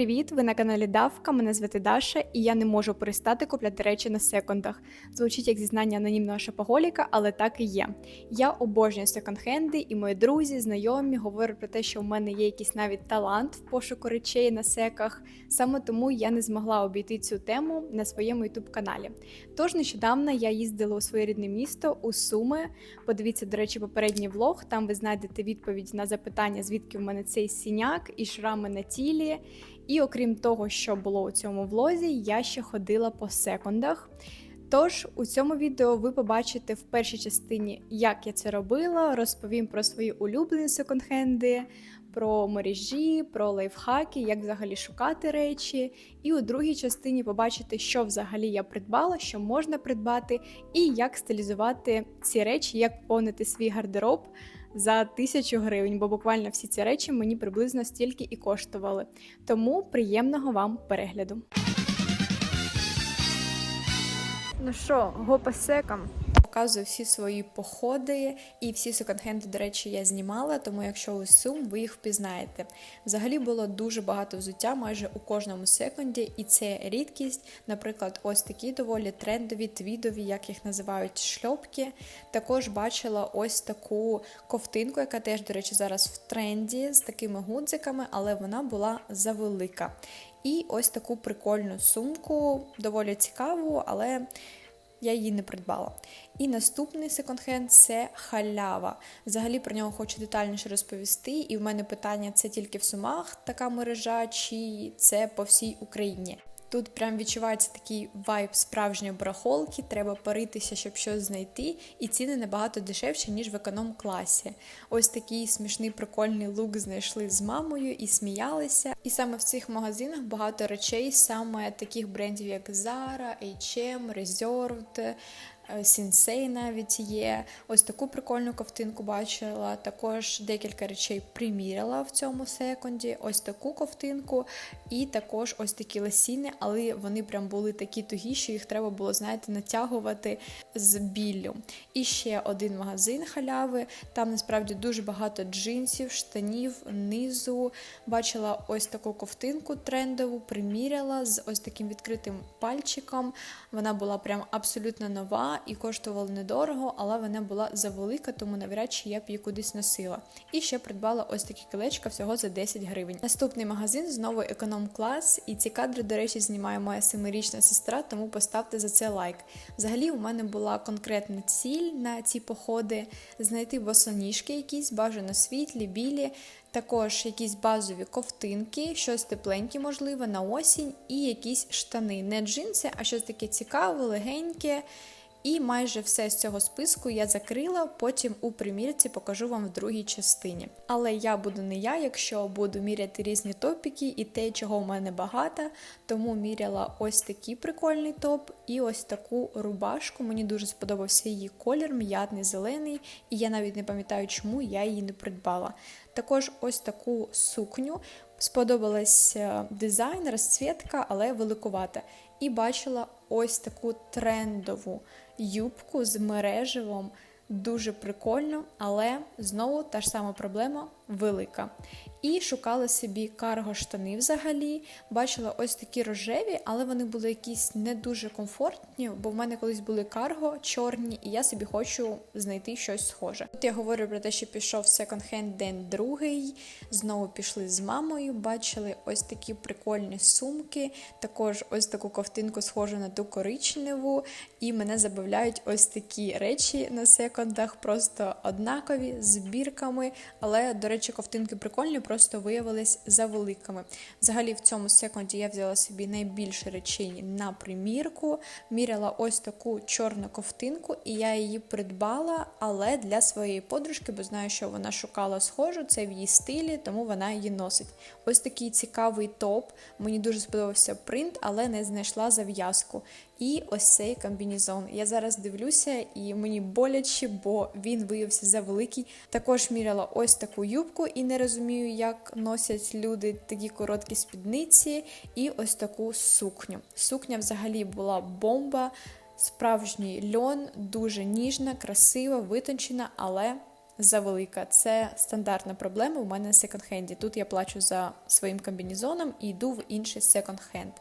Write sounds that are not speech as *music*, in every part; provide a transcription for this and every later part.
привіт! Ви на каналі Давка. Мене звати Даша, і я не можу перестати купляти речі на секондах. Звучить як зізнання анонімного шопоголіка, але так і є. Я обожнюю секонд-хенди, і мої друзі, знайомі говорять про те, що в мене є якийсь навіть талант в пошуку речей на секах. Саме тому я не змогла обійти цю тему на своєму youtube каналі. Тож нещодавно я їздила у своє рідне місто у Суми. Подивіться, до речі, попередній влог. Там ви знайдете відповідь на запитання, звідки в мене цей сіняк і шрами на тілі. І окрім того, що було у цьому влозі, я ще ходила по секундах. Тож у цьому відео ви побачите в першій частині, як я це робила, розповім про свої улюблені секонд-хенди, про мережі, про лайфхаки, як взагалі шукати речі. І у другій частині побачите, що взагалі я придбала, що можна придбати, і як стилізувати ці речі, як повнити свій гардероб за тисячу гривень, бо буквально всі ці речі мені приблизно стільки і коштували. Тому приємного вам перегляду. Ну що, го по секам? Показую всі свої походи і всі секонд-хенди, до речі, я знімала, тому якщо ви сум, ви їх впізнаєте. Взагалі було дуже багато взуття майже у кожному секунді, і це рідкість. Наприклад, ось такі доволі трендові, твідові, як їх називають шльопки. Також бачила ось таку ковтинку, яка теж, до речі, зараз в тренді з такими гудзиками, але вона була завелика. І ось таку прикольну сумку, доволі цікаву, але я її не придбала. І наступний секонд-хенд це халява. Взагалі про нього хочу детальніше розповісти. І в мене питання: це тільки в сумах така мережа, чи це по всій Україні. Тут прям відчувається такий вайб справжньої барахолки, треба паритися, щоб щось знайти, і ціни набагато дешевші, ніж в економ-класі. Ось такий смішний прикольний лук знайшли з мамою і сміялися. І саме в цих магазинах багато речей, саме таких брендів, як Zara, H&M, Reserved, Сінсей навіть є. Ось таку прикольну ковтинку бачила. Також декілька речей приміряла в цьому секунді. Ось таку ковтинку, і також ось такі ласіни, але вони прям були такі тугі, що їх треба було, знаєте, натягувати з біллю. І ще один магазин халяви. Там насправді дуже багато джинсів, штанів, низу. Бачила ось таку ковтинку трендову, приміряла з ось таким відкритим пальчиком. Вона була прям абсолютно нова і коштувала недорого, але вона була завелика, тому навряд чи я б її кудись носила. І ще придбала ось такі кілечка всього за 10 гривень. Наступний магазин знову економ-клас, і ці кадри, до речі, знімає моя семирічна сестра, тому поставте за це лайк. Взагалі, у мене була конкретна ціль на ці походи: знайти босоніжки, якісь бажано світлі, білі. Також якісь базові ковтинки, щось тепленьке, можливо, на осінь, і якісь штани. Не джинси, а щось таке цікаве, легеньке. І майже все з цього списку я закрила, потім у примірці покажу вам в другій частині. Але я буду не я, якщо буду міряти різні топіки і те, чого в мене багато. Тому міряла ось такий прикольний топ і ось таку рубашку. Мені дуже сподобався її колір, м'ятний зелений, і я навіть не пам'ятаю, чому я її не придбала. Також ось таку сукню. Сподобалась дизайн, розцвітка, але великувата. І бачила ось таку трендову юбку з мереживом. Дуже прикольно, але знову та ж сама проблема велика. І шукала собі карго штани взагалі. Бачила ось такі рожеві, але вони були якісь не дуже комфортні, бо в мене колись були карго чорні, і я собі хочу знайти щось схоже. Тут я говорю про те, що пішов секонд-хенд день другий. Знову пішли з мамою, бачили ось такі прикольні сумки, також ось таку ковтинку схожу на ту коричневу. І мене забавляють ось такі речі на секондах, просто однакові, з бірками. Але, до речі, ковтинки прикольні просто виявились за великими. Взагалі, в цьому секунді я взяла собі найбільше речей на примірку, міряла ось таку чорну ковтинку, і я її придбала, але для своєї подружки, бо знаю, що вона шукала схожу, це в її стилі, тому вона її носить. Ось такий цікавий топ. Мені дуже сподобався принт, але не знайшла зав'язку. І ось цей комбінезон. Я зараз дивлюся, і мені боляче, бо він виявився завеликий. Також міряла ось таку юбку і не розумію, як носять люди такі короткі спідниці, і ось таку сукню. Сукня взагалі була бомба, справжній льон, дуже ніжна, красива, витончена, але завелика. Це стандартна проблема у мене на секонд-хенді. Тут я плачу за своїм комбінезоном і йду в інший секонд-хенд.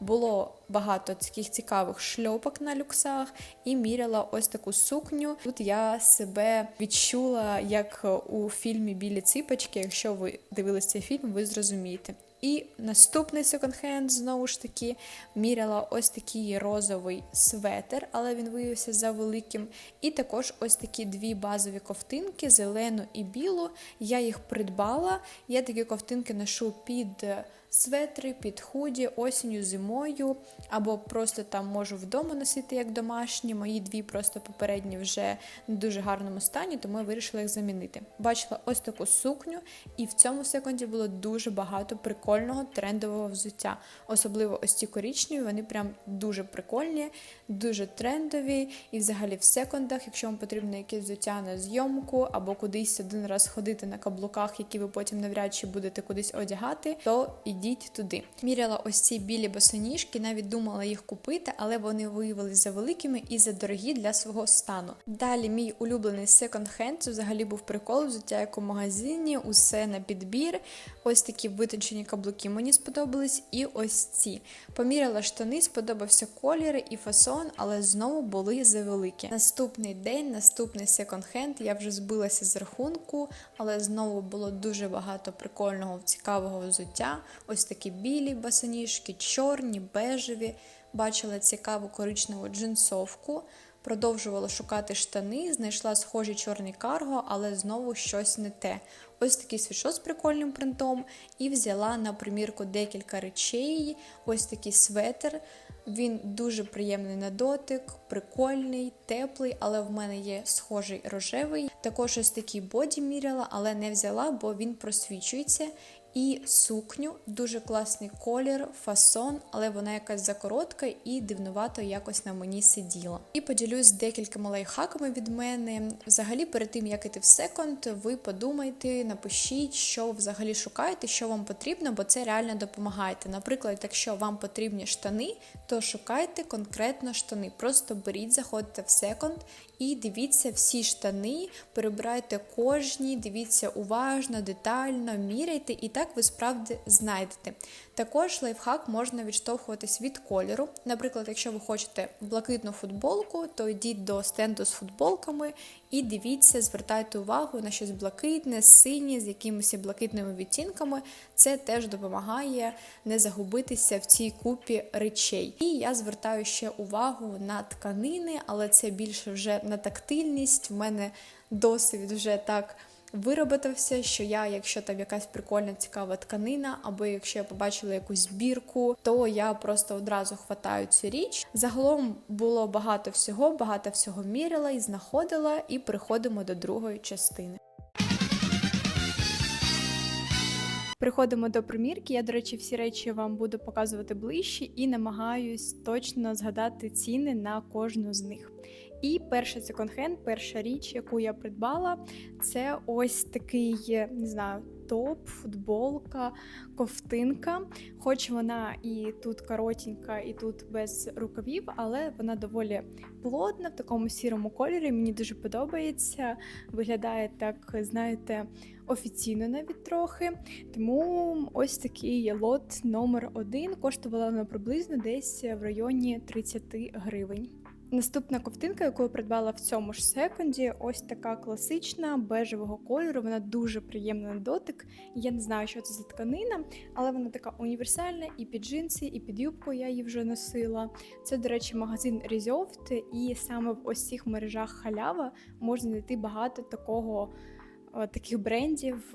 Було багато таких цікавих шльопок на люксах і міряла ось таку сукню. Тут я себе відчула як у фільмі Білі ципочки. Якщо ви дивилися цей фільм, ви зрозумієте. І наступний секонд-хенд, знову ж таки, міряла ось такий розовий светер, але він виявився за великим. І також ось такі дві базові ковтинки, зелену і білу. Я їх придбала. Я такі ковтинки ношу під светри, під худі, осінню, зимою, або просто там можу вдома носити як домашні. Мої дві просто попередні вже не дуже гарному стані, тому я вирішила їх замінити. Бачила ось таку сукню, і в цьому секунді було дуже багато прикольного трендового взуття. Особливо ось ці корічневі, вони прям дуже прикольні, дуже трендові. І взагалі в секундах, якщо вам потрібно якесь взуття на зйомку або кудись один раз ходити на каблуках, які ви потім навряд чи будете кудись одягати, то ідіть туди. Міряла ось ці білі босоніжки, навіть думала їх купити, але вони виявилися за великими і за дорогі для свого стану. Далі мій улюблений секонд-хенд, це взагалі був прикол, взуття як у магазині, усе на підбір. Ось такі витончені каблуки мені сподобались, і ось ці. Поміряла штани, сподобався колір і фасон, але знову були завеликі. Наступний день, наступний секонд-хенд, я вже збилася з рахунку, але знову було дуже багато прикольного, цікавого взуття. Ось такі білі басаніжки, чорні, бежеві. Бачила цікаву коричневу джинсовку. Продовжувала шукати штани, знайшла схожі чорні карго, але знову щось не те. Ось такий світшот з прикольним принтом, і взяла на примірку декілька речей. Ось такий светр. Він дуже приємний на дотик, прикольний, теплий, але в мене є схожий рожевий. Також ось такий боді міряла, але не взяла, бо він просвічується. І сукню, дуже класний колір, фасон, але вона якась закоротка і дивнувато якось на мені сиділа. І поділюсь декількома лайфхаками від мене. Взагалі, перед тим як іти в секонд, ви подумайте, напишіть, що взагалі шукаєте, що вам потрібно, бо це реально допомагає. Наприклад, якщо вам потрібні штани, то шукайте конкретно штани. Просто беріть, заходьте в секонд і дивіться всі штани, перебирайте кожні, дивіться уважно, детально, міряйте, і так ви справді знайдете. Також лайфхак можна відштовхуватись від кольору. Наприклад, якщо ви хочете блакитну футболку, то йдіть до стенду з футболками і дивіться, звертайте увагу на щось блакитне, синє, з якимись блакитними відтінками. Це теж допомагає не загубитися в цій купі речей. І я звертаю ще увагу на тканини, але це більше вже на тактильність. В мене досвід вже так вироботився, що я, якщо там якась прикольна цікава тканина, або якщо я побачила якусь збірку, то я просто одразу хватаю цю річ. Загалом було багато всього, багато всього міряла і знаходила, і приходимо до другої частини. Приходимо до примірки. Я, до речі, всі речі вам буду показувати ближче і намагаюсь точно згадати ціни на кожну з них. І перший секонд-хенд, перша річ, яку я придбала, це ось такий, не знаю, топ, футболка, ковтинка. Хоч вона і тут коротенька, і тут без рукавів, але вона доволі плотна в такому сірому кольорі. Мені дуже подобається. Виглядає так, знаєте, офіційно навіть трохи. Тому ось такий лот номер один. Коштувала вона приблизно десь в районі 30 гривень. Наступна ковтинка, яку я придбала в цьому ж секунді, ось така класична бежевого кольору. Вона дуже приємна на дотик. Я не знаю, що це за тканина, але вона така універсальна і під джинси, і під юбку я її вже носила. Це, до речі, магазин Резьофт, і саме в ось цих мережах халява можна знайти багато такого. Таких брендів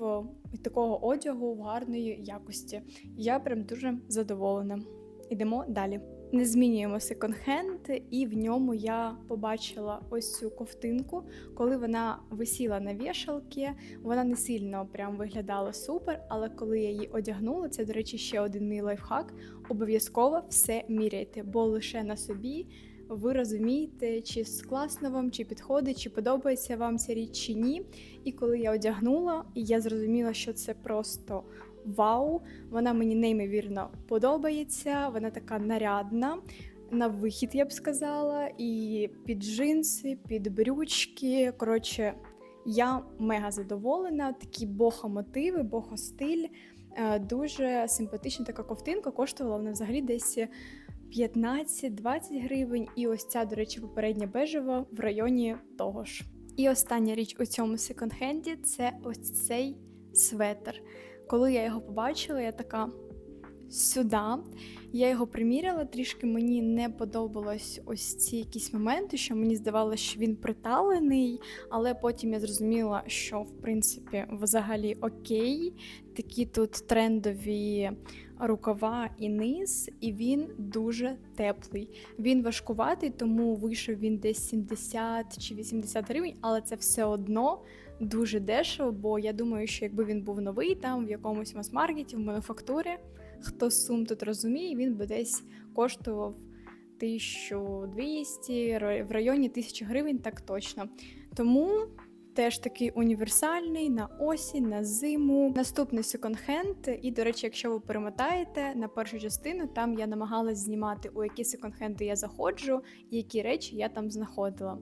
і такого одягу в гарної якості. Я прям дуже задоволена. Йдемо далі. Не змінюємо секонд-хенд, і в ньому я побачила ось цю ковтинку. Коли вона висіла на вішалки, вона не сильно прям виглядала супер, але коли я її одягнула, це, до речі, ще один мій лайфхак. Обов'язково все міряйте, бо лише на собі ви розумієте, чи класно вам, чи підходить, чи подобається вам ця річ, чи ні. І коли я одягнула, я зрозуміла, що це просто вау, вона мені неймовірно подобається, вона така нарядна. На вихід, я б сказала, і під джинси, під брючки. Коротше, Я мега задоволена. Такі бохо-мотиви, бохо-стиль. Е, Дуже симпатична така ковтинка. Коштувала вона взагалі десь 15-20 гривень. І ось ця, до речі, попередня бежева в районі того ж. І остання річ у цьому секонд-хенді це ось цей светр. Коли я його побачила, я така сюди. Я його приміряла, трішки мені не подобалось ось ці якісь моменти, що мені здавалося, що він приталений, але потім я зрозуміла, що в принципі взагалі окей. Такі тут трендові рукава і низ, і він дуже теплий. Він важкуватий, тому вийшов він десь 70 чи 80 гривень, але це все одно дуже дешево, бо я думаю, що якби він був новий там в якомусь мас-маркеті, в мануфактурі, хто сум тут розуміє, він би десь коштував 1200, ро- в районі 1000 гривень, так точно. Тому теж такий універсальний на осінь, на зиму. Наступний секонд-хенд. І, до речі, якщо ви перемотаєте на першу частину, там я намагалась знімати, у які секонд-хенди я заходжу і які речі я там знаходила.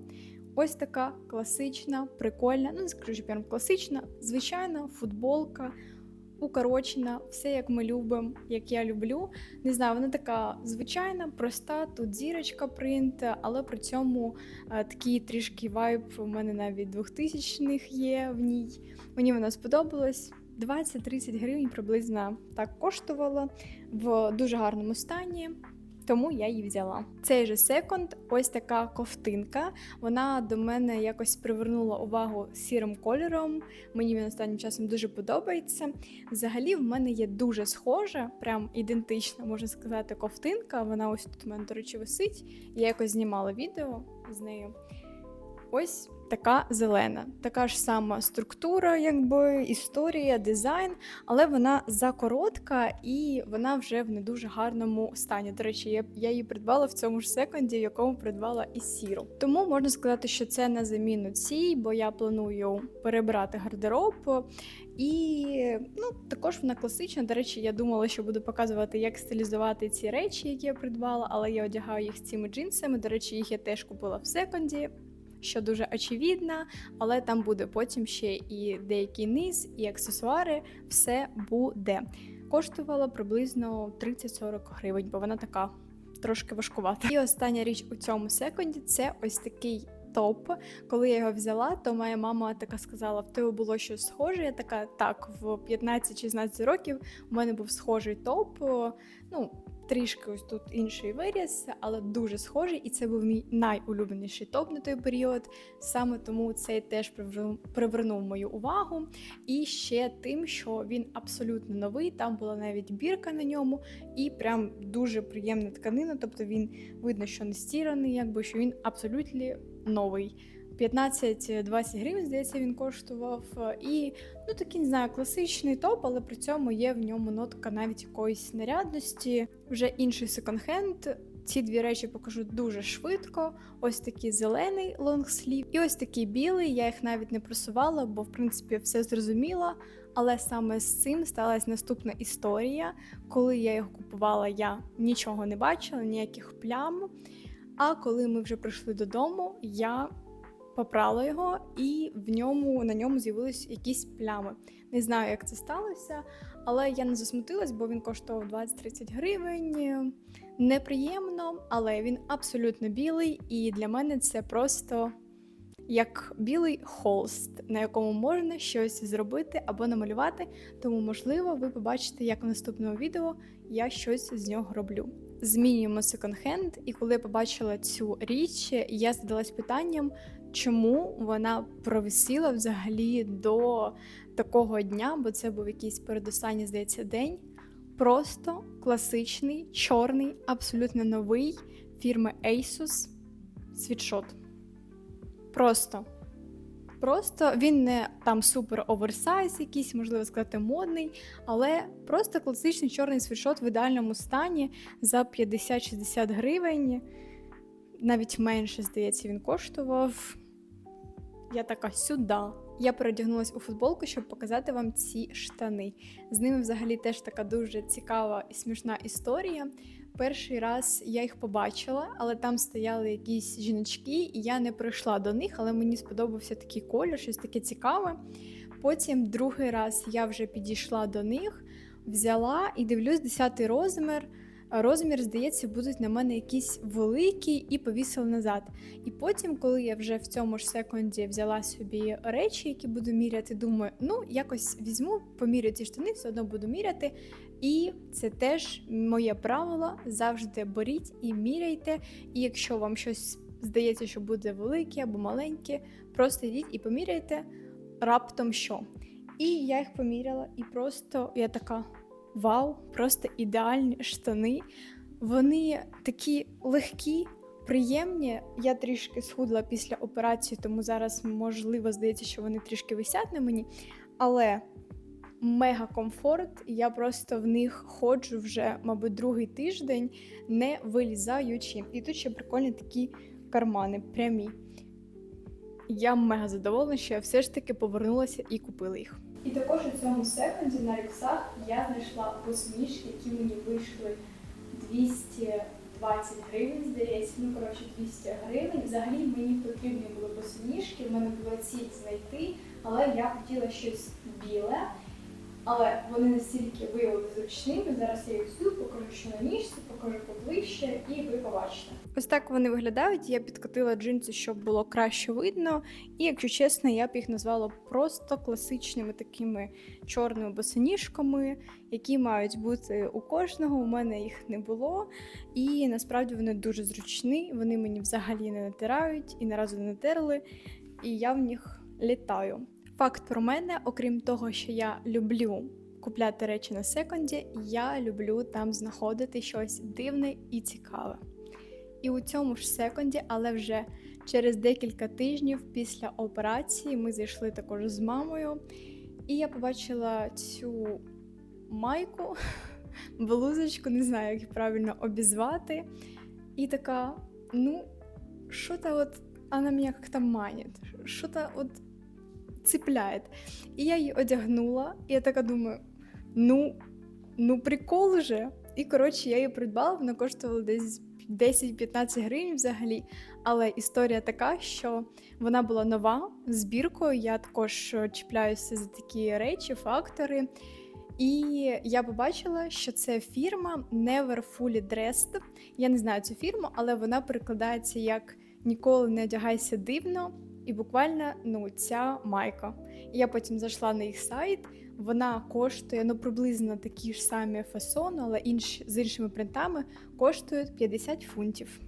Ось така класична, прикольна, ну не скажу, прям класична, звичайна футболка, укорочена, все як ми любимо, як я люблю. Не знаю, вона така звичайна, проста, тут зірочка принт, але при цьому е, такий трішки вайб у мене навіть 2000-х є в ній. Мені вона сподобалась. 20-30 гривень приблизно так коштувала в дуже гарному стані. Тому я її взяла. Цей же секонд, ось така ковтинка. Вона до мене якось привернула увагу сірим кольором. Мені він останнім часом дуже подобається. Взагалі, в мене є дуже схожа, прям ідентична, можна сказати, ковтинка. Вона ось тут у мене, до речі, висить. Я якось знімала відео з нею. Ось така зелена, така ж сама структура, якби історія, дизайн, але вона закоротка і вона вже в не дуже гарному стані. До речі, я, я її придбала в цьому ж секунді, в якому придбала і сіру. Тому можна сказати, що це на заміну цій, бо я планую перебрати гардероб. І ну, також вона класична. До речі, я думала, що буду показувати, як стилізувати ці речі, які я придбала, але я одягаю їх цими джинсами. До речі, їх я теж купила в секонді що дуже очевидно, але там буде потім ще і деякий низ, і аксесуари, все буде. Коштувала приблизно 30-40 гривень, бо вона така трошки важкувата. І остання річ у цьому секунді це ось такий. Топ, коли я його взяла, то моя мама така сказала: в тебе було щось схоже. Я така, так, в 15-16 років у мене був схожий топ. Ну, трішки ось тут інший виріс, але дуже схожий, і це був мій найулюбленіший топ на той період. Саме тому цей теж привернув, мою увагу. І ще тим, що він абсолютно новий, там була навіть бірка на ньому, і прям дуже приємна тканина. Тобто він видно, що не стіраний, якби що він абсолютно новий. 15-20 гривень, здається, він коштував. І ну такий не знаю, класичний топ, але при цьому є в ньому нотка навіть якоїсь нарядності. Вже інший секонд-хенд. Ці дві речі покажу дуже швидко. Ось такий зелений лонгслів, і ось такий білий. Я їх навіть не просувала, бо в принципі все зрозуміла. Але саме з цим сталася наступна історія. Коли я його купувала, я нічого не бачила, ніяких плям. А коли ми вже прийшли додому, я попрала його, і в ньому на ньому з'явились якісь плями. Не знаю, як це сталося, але я не засмутилась, бо він коштував 20-30 гривень. Неприємно, але він абсолютно білий, і для мене це просто як білий холст, на якому можна щось зробити або намалювати. Тому, можливо, ви побачите, як в наступному відео я щось з нього роблю. Змінюємо секонд-хенд, і коли я побачила цю річ, я задалась питанням, чому вона провисіла взагалі до такого дня, бо це був якийсь передостанній, здається, день. Просто класичний, чорний, абсолютно новий фірми Asus світшот. Просто. Просто він не там супер оверсайз, якийсь, можливо сказати, модний, але просто класичний чорний світшот в ідеальному стані за 50-60 гривень. Навіть менше, здається, він коштував. Я така сюди. Я передягнулася у футболку, щоб показати вам ці штани. З ними взагалі теж така дуже цікава і смішна історія. Перший раз я їх побачила, але там стояли якісь жіночки, і я не прийшла до них, але мені сподобався такий колір, щось таке цікаве. Потім другий раз я вже підійшла до них, взяла і дивлюсь 10 розмір. Розмір, здається, будуть на мене якісь великі і повісили назад. І потім, коли я вже в цьому ж секунді взяла собі речі, які буду міряти, думаю, ну якось візьму, помірю ці штани, все одно буду міряти. І це теж моє правило. Завжди беріть і міряйте. І якщо вам щось здається, що буде велике або маленьке, просто йдіть і поміряйте раптом що. І я їх поміряла, і просто я така: вау, просто ідеальні штани. Вони такі легкі, приємні. Я трішки схудла після операції, тому зараз можливо здається, що вони трішки висять на мені. Але мега комфорт, я просто в них ходжу вже, мабуть, другий тиждень, не вилізаючи. І тут ще прикольні такі кармани, прямі. Я мега задоволена, що я все ж таки повернулася і купила їх. І також у цьому секунді на рюкзак я знайшла босоніжки, які мені вийшли 220 гривень, здається, ну коротше 200 гривень. Взагалі мені потрібні були босоніжки, в мене була ціль знайти, але я хотіла щось біле. Але вони настільки виявилися зручними. Зараз я їх покажу, що на ніжці, покажу поближче, і ви побачите. Ось так вони виглядають. Я підкотила джинси, щоб було краще видно. І, якщо чесно, я б їх назвала просто класичними такими чорними босоніжками, які мають бути у кожного. У мене їх не було. І насправді вони дуже зручні. Вони мені взагалі не натирають і наразу не натерли. І я в них літаю. Факт про мене, окрім того, що я люблю купляти речі на секонді, я люблю там знаходити щось дивне і цікаве. І у цьому ж секонді, але вже через декілька тижнів після операції ми зайшли також з мамою, і я побачила цю майку, *laughs* блузочку, не знаю, як правильно обізвати. І така, ну, що-то от вона мене як-то манить, що-то от цепляет. І я її одягнула, і я така думаю: ну, ну прикол же. І коротше, я її придбала, вона коштувала десь 10-15 гривень взагалі. Але історія така, що вона була нова збіркою. Я також чіпляюся за такі речі, фактори. І я побачила, що це фірма Never Fully Dressed. Я не знаю цю фірму, але вона перекладається як ніколи не одягайся дивно. І буквально ну, ця майка. І я потім зайшла на їх сайт. Вона коштує ну, приблизно такі ж самі фасони, але інші, з іншими принтами коштують 50 фунтів.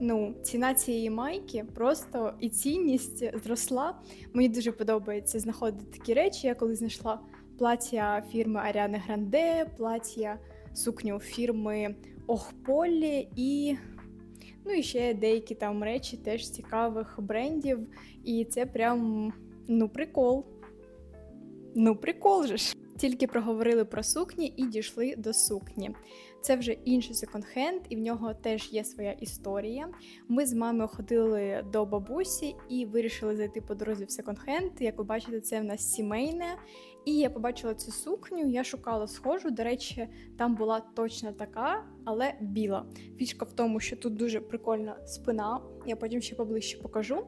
Ну, ціна цієї майки просто і цінність зросла. Мені дуже подобається знаходити такі речі. Я коли знайшла плаття фірми Аріани Гранде, плаття сукню фірми Охполі і Ну і ще деякі там речі теж цікавих брендів. І це прям ну прикол. Ну, прикол же ж. Тільки проговорили про сукні і дійшли до сукні. Це вже інший секонд-хенд, і в нього теж є своя історія. Ми з мамою ходили до бабусі і вирішили зайти по дорозі в секонд-хенд. Як ви бачите, це в нас сімейне. І я побачила цю сукню, я шукала схожу. До речі, там була точно така, але біла. Фішка в тому, що тут дуже прикольна спина, я потім ще поближче покажу.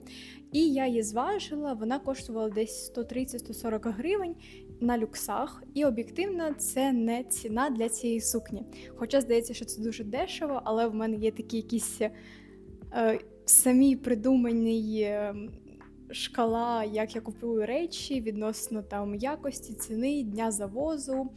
І я її зважила, вона коштувала десь 130-140 гривень на люксах, і об'єктивно це не ціна для цієї сукні. Хоча здається, що це дуже дешево, але в мене є такі якісь е, самі придумані. Е, Шкала, як я купую речі відносно там якості, ціни, дня завозу.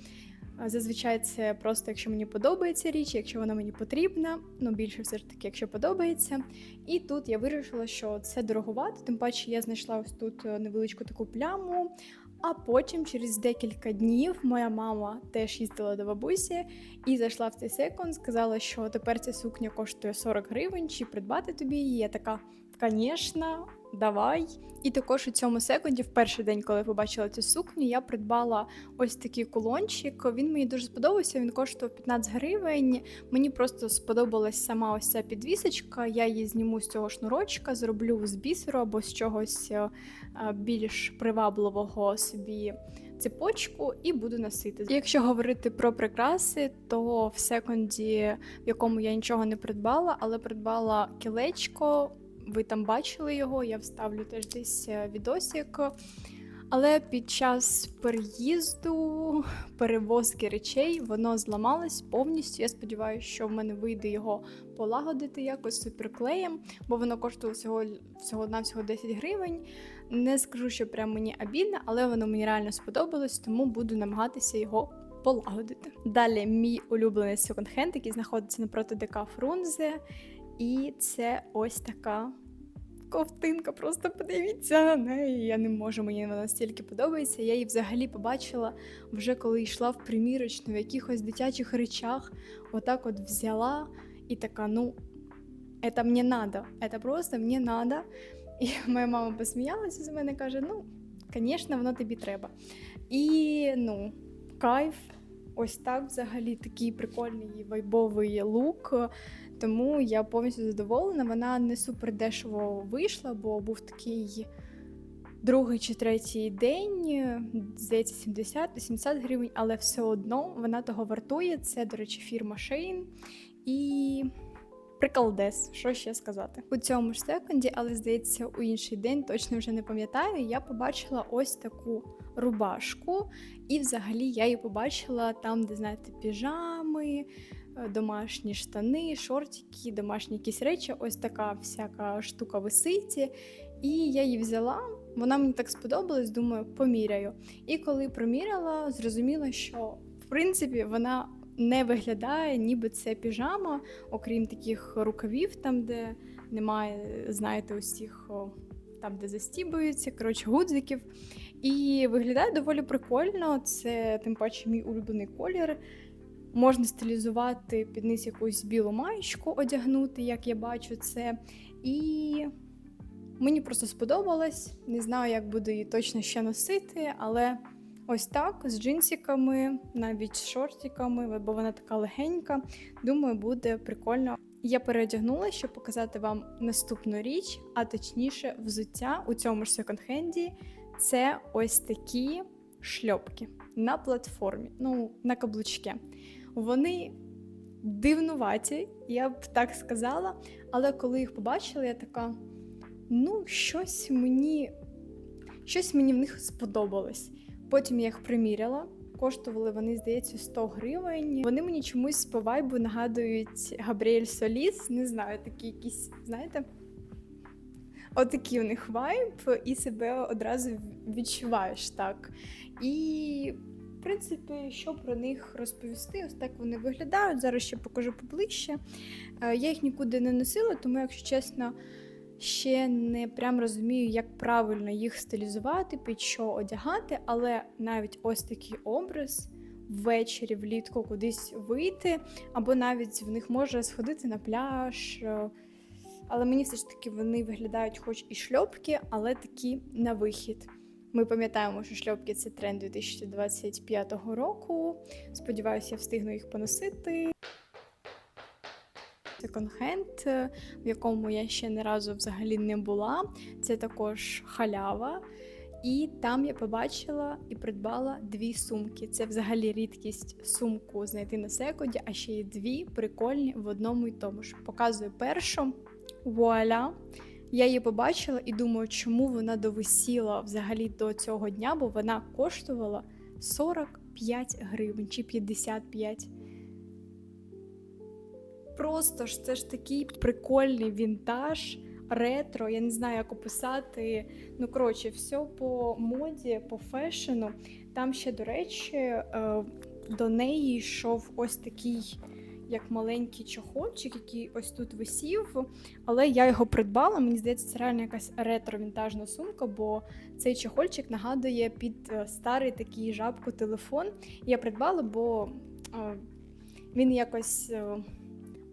Зазвичай це просто, якщо мені подобається річ, якщо вона мені потрібна, ну більше все ж таки, якщо подобається. І тут я вирішила, що це дороговато, тим паче я знайшла ось тут невеличку таку пляму. А потім, через декілька днів, моя мама теж їздила до бабусі і зайшла в цей секунд, сказала, що тепер ця сукня коштує 40 гривень, чи придбати тобі її. Я така Звісно, давай. І також у цьому секунді, в перший день, коли побачила цю сукню, я придбала ось такий кулончик. Він мені дуже сподобався. Він коштував 15 гривень. Мені просто сподобалась сама ось ця підвісочка. Я її зніму з цього шнурочка, зроблю з бісеру або з чогось е, більш привабливого собі цепочку і буду носити. Якщо говорити про прикраси, то в секунді, в якому я нічого не придбала, але придбала кілечко. Ви там бачили його, я вставлю теж десь е, відосик. Але під час переїзду, перевозки речей, воно зламалось повністю. Я сподіваюся, що в мене вийде його полагодити якось суперклеєм, бо воно коштує всього всього на всього 10 гривень. Не скажу, що прям мені обідно, але воно мені реально сподобалось, тому буду намагатися його полагодити. Далі мій улюблений секонд-хенд, який знаходиться напроти ДК Фрунзе. І це ось така ковтинка. Просто подивіться на неї. Я не можу, мені вона настільки подобається. Я її взагалі побачила вже коли йшла в примірочну в якихось дитячих речах. Отак от взяла і така, ну, це мені надо, це просто мені надо. І моя мама посміялася з мене каже: ну, звісно, воно тобі треба. І ну, кайф. Ось так взагалі такий прикольний вайбовий лук. Тому я повністю задоволена. Вона не супер дешево вийшла, бо був такий другий чи третій день, здається, 70-80 гривень, але все одно вона того вартує. Це, до речі, фірма Shein. І приколдес, що ще сказати. У цьому ж секунді, але здається, у інший день точно вже не пам'ятаю. Я побачила ось таку рубашку, і взагалі я її побачила там, де знаєте, піжами. Е, Домашні штани, шортики, домашні якісь речі, ось така всяка штука висить. І я її взяла, вона мені так сподобалась, думаю, поміряю. І коли проміряла, зрозуміла, що в принципі вона не виглядає, ніби це піжама, окрім таких рукавів, там, де немає, знаєте, усіх там, де застібуються, коротше, гудзиків. І виглядає доволі прикольно. Це тим паче мій улюблений колір. Можна стилізувати під низ якусь білу маєчку, одягнути, як я бачу це. І мені просто сподобалось. Не знаю, як буду її точно ще носити, але ось так, з джинсиками, навіть з шортиками, бо вона така легенька. Думаю, буде прикольно. Я переодягнулася, щоб показати вам наступну річ, а точніше, взуття у цьому ж секонд-хенді. Це ось такі шльопки на платформі, ну, на каблучки. Вони дивнуваті, я б так сказала. Але коли їх побачила, я така: ну, щось мені, щось мені в них сподобалось. Потім я їх приміряла. Коштували вони, здається, 100 гривень. Вони мені чомусь по вайбу нагадують Габріель Соліс. Не знаю, такі якісь, знаєте, отакий у них вайб, і себе одразу відчуваєш так. І, в принципі, що про них розповісти? Ось так вони виглядають. Зараз ще покажу поближче. Е, Я їх нікуди не носила, тому, якщо чесно, ще не прям розумію, як правильно їх стилізувати, під що одягати, але навіть ось такий образ. Ввечері влітку кудись вийти, або навіть в них може сходити на пляж. е, Але мені все ж таки вони виглядають, хоч і шльопки, але такі на вихід. Ми пам'ятаємо, що шльопки це тренд 2025 року. Сподіваюся, я встигну їх поносити. Секонд-хенд, в якому я ще не разу взагалі не була. Це також халява. І там я побачила і придбала дві сумки. Це взагалі рідкість сумку знайти на секунді, а ще й дві прикольні в одному і тому ж. Показую першу. Вуаля! Я її побачила і думаю, чому вона довисіла взагалі до цього дня, бо вона коштувала 45 гривень чи 55. Просто ж це ж такий прикольний вінтаж, ретро. Я не знаю, як описати. Ну, коротше, все по моді, по фешену. Там ще, до речі, е, до неї йшов ось такий. Як маленький чохольчик, який ось тут висів, але я його придбала. Мені здається, це реально якась ретро-вінтажна сумка, бо цей чохольчик нагадує під е, старий такий жабку телефон. Я придбала, бо е, він якось е,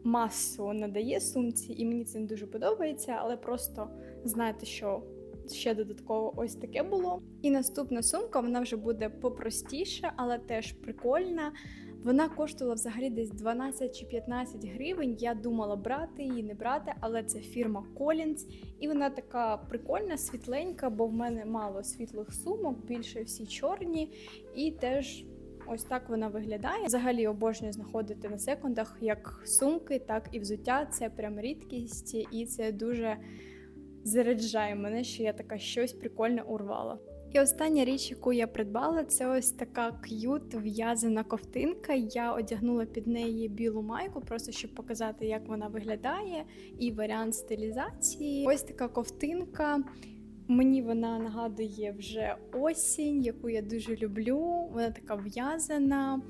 масу надає сумці, і мені це не дуже подобається, але просто знаєте, що ще додатково ось таке було. І наступна сумка вона вже буде попростіша, але теж прикольна. Вона коштувала взагалі десь 12 чи 15 гривень. Я думала брати її, не брати, але це фірма Collins. І вона така прикольна, світленька, бо в мене мало світлих сумок, більше всі чорні. І теж ось так вона виглядає. Взагалі обожнюю знаходити на секундах як сумки, так і взуття. Це прям рідкість, і це дуже заряджає мене, що я така щось прикольне урвала. І остання річ, яку я придбала, це ось така к'ют в'язана ковтинка. Я одягнула під неї білу майку, просто щоб показати, як вона виглядає, і варіант стилізації. Ось така ковтинка. Мені вона нагадує вже осінь, яку я дуже люблю. Вона така в'язана,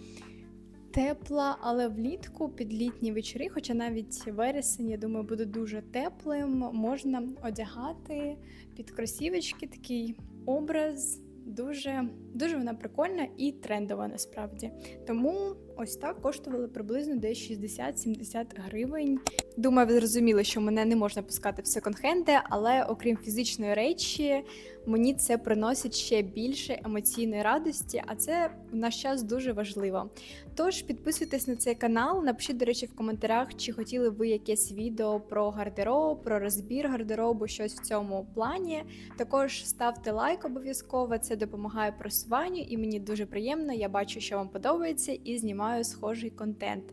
тепла, але влітку під літні вечори, хоча навіть вересень, я думаю, буде дуже теплим. Можна одягати під кросівочки такий образ. Дуже, дуже вона прикольна і трендова насправді. Тому ось так коштували приблизно десь 60-70 гривень. Думаю, ви зрозуміли, що мене не можна пускати в секонд-хенди, але окрім фізичної речі, мені це приносить ще більше емоційної радості, а це в наш час дуже важливо. Тож підписуйтесь на цей канал, напишіть, до речі, в коментарях, чи хотіли ви якесь відео про гардероб, про розбір гардеробу, щось в цьому плані. Також ставте лайк обов'язково, це допомагає просуванню, і мені дуже приємно. Я бачу, що вам подобається, і знімаю схожий контент.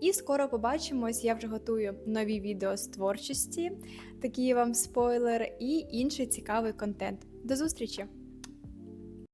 І скоро побачимось. Я вже готую нові відео з творчості, такий вам спойлер, і інший цікавий контент. До зустрічі!